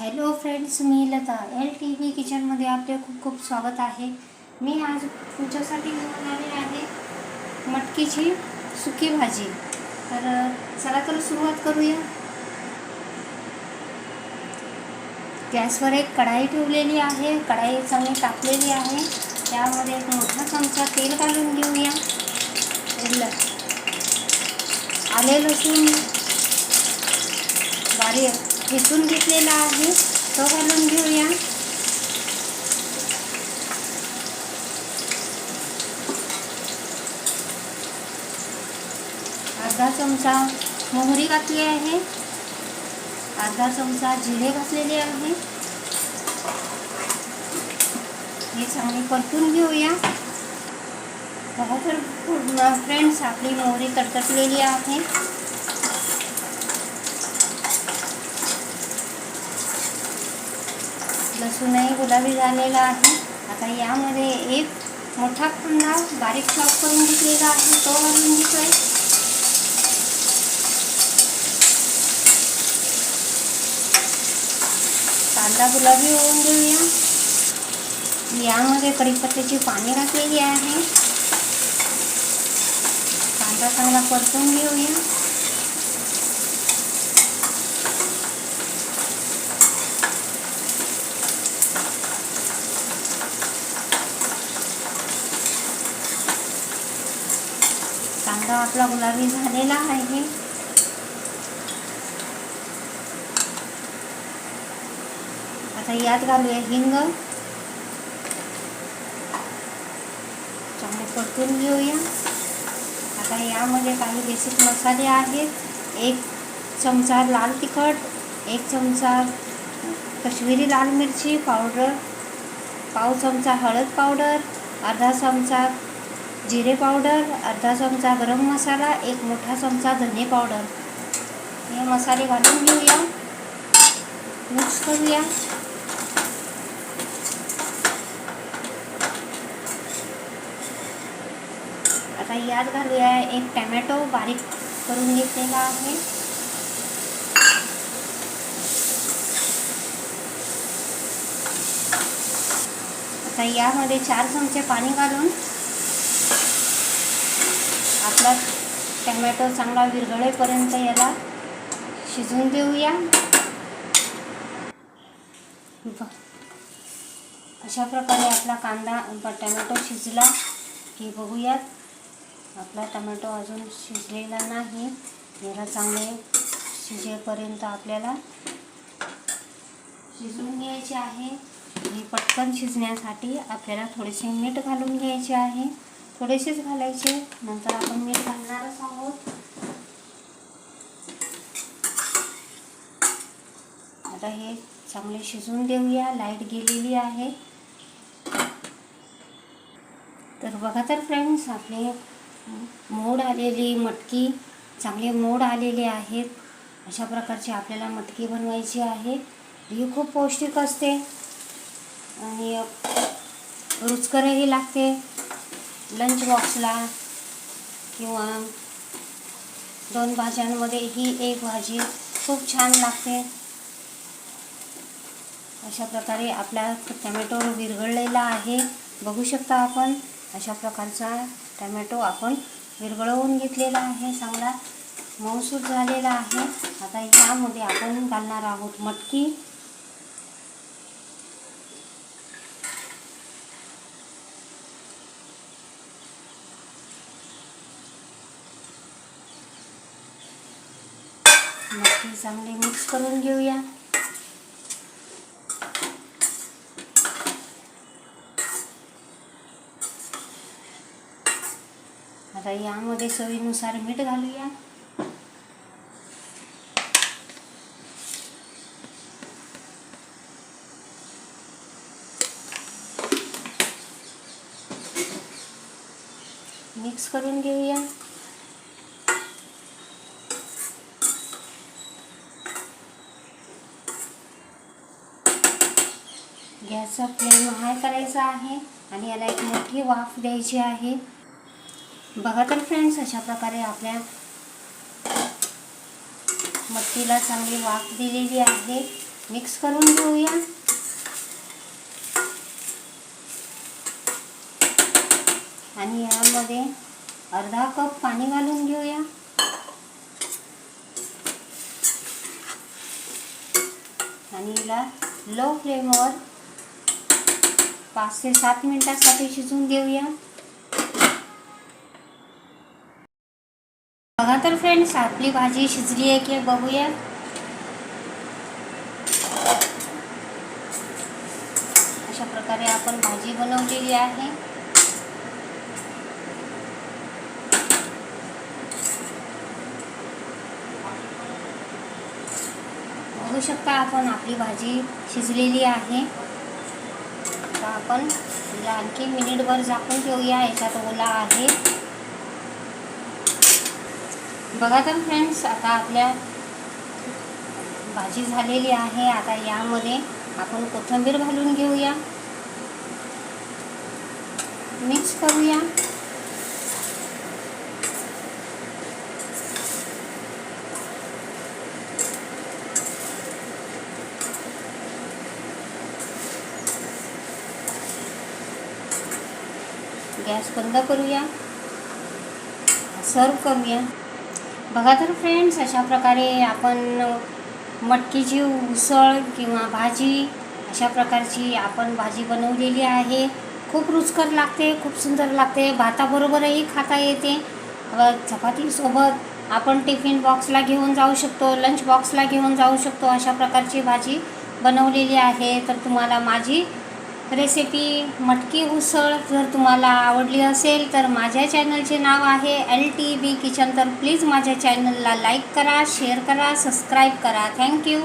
Hello friends मी Lata. L T V किचनमध्ये आपले खूप खूप स्वागत आहे. मी आज तुमच्यासाठी घेऊन आले आहे मटकीची सुकी भाजी. तर चला तर सुरुवात करूया. गॅसवर एक कढाई ठेवलेली आहे. कढाई चांगली टाकलेली आहे. त्यामध्ये एक मोठा चमचा तेल घालून घेऊया. आले लसूण. बारीक. ठेचून घेतलेला आहे. तो घालून घेऊया. अर्धा चमचा मोहरी घातली आहे. अर्धा चमचा जिरे घातलेले आहे. हे चांगले परतून घेऊया. बघा तर फ्रेंड्स आपली मोहरी तडतडलेली आहे. लसूणही गुलाबी झालेला आहे. आता यामध्ये एक मोठा कांदा बारीक चॉप करून घेतलेला आहे. तो घालून घेतोय कांदा गुलाबी होऊन घेऊया. यामध्ये कढीपत्त्याची पाने घातलेली आहे. कांदा चांगला परतून घेऊया. कांदा आपला गुलाबी झालेला आहे आता यात घालूया हिंग चांगले परतून घेऊया आता यामध्ये काही बेसिक मसाले आहेत एक चमचा लाल तिखट एक चमचा कश्मीरी लाल मिरची पावडर पाव चमचा हळद पावडर अर्धा चमचा जिरे पावडर अर्धा चमचा गरम मसाला एक मोठा चमचा धने पावडर. हे मसाले घालून घेऊया. मिक्स करूया. आता यात घालूया एक टॅमॅटो बारीक करून घेतलेला आहे. आता यामध्ये चार चमचे पाणी घालून आपला टमॅटो चांगला विरघळेपर्यंत याला शिजवून देऊया. ब- अशा प्रकारे आपला कांदा ब- शिजला की बघूयात. आपला टमॅटो अजून शिजलेला नाही. याला चांगले शिजेपर्यंत आपल्याला शिजवून घ्यायचे आहे. हे पटकन शिजण्यासाठी आपल्याला थोडेसे मीठ घालून घ्यायचे आहे. थोडेसेच घालायचे. नंतर आपण मीठ घालणारच आहोत. आता हे चांगले शिजवून देऊया. लाइट गेलेली आहे. तर बघा तर फ्रेंड्स आपले मोड आलेली मटकी चांगले मोड आलेले आहेत. अशा प्रकारची आपल्याला मटकी बनवायची आहे. ही खूप पौष्टिक असते आणि रुचकरही लागते. लंच बॉक्सला किंवा दोन भाज्यांमध्ये ही एक भाजी खूप छान लागते. अशा प्रकारे आपला टमॅटो विरघळलेला आहे. बघू शकता आपण अशा प्रकारचा टमॅटो आपण विरघळवून घेतलेला आहे चांगला मऊसूर झालेला आहे. आता यामध्ये आपण घालणार आहोत मटकी. मटकी चांगली मिक्स करून घेऊया. आता यामध्ये चवीनुसार मीठ घालूया. मिक्स करून घेऊया. गॅसचा फ्लेम हाय करायचा आहे आणि याला एक मोठी वाफ द्यायची आहे. बघा तर फ्रेंड्स अशा प्रकारे आपल्या मटकीला चांगली वाफ दिलेली आहे. मिक्स करून घेऊया. आणि यामध्ये अर्धा कप पाणी घालून घेऊया. आणि हिला लो फ्लेमवर पाच ते सात मिनिटासाठी शिजवून घेऊया. बघा तर फ्रेंड्स आपली भाजी शिजली आहे की बघूया. अशा प्रकारे आपण भाजी बनवलेली आहे. बघू शकता आपण आपली भाजी शिजलेली आहे. आपण आणखी मिनिटभर झाकून ठेवूया याच्यात ओला आहे. बघा तर फ्रेंड्स आता आपल्या भाजी झालेली आहे आता यामध्ये आपण कोथिंबीर घालून घेऊया. मिक्स करूया. गॅस बंद करूया. सर्व करूया. बघा तर फ्रेंड्स अशा प्रकारे आपण मटकीची उसळ किंवा भाजी अशा प्रकारची आपण भाजी बनवलेली आहे. खूप रुचकर लागते खूप सुंदर लागते. भाताबरोबरही खाता येते. चपातीसोबत आपण टिफिन बॉक्सला घेऊन जाऊ शकतो लंच बॉक्सला घेऊन जाऊ शकतो अशा प्रकारची भाजी बनवलेली आहे. तर तुम्हाला माझी रेसिपी मटकी उसळ जर तुम्हाला आवडली असेल तर माझ्या चॅनलचे नाव आहे एल टी बी किचन तर प्लीज माझ्या चॅनलला लाईक करा शेअर करा सबस्क्राईब करा. थँक्यू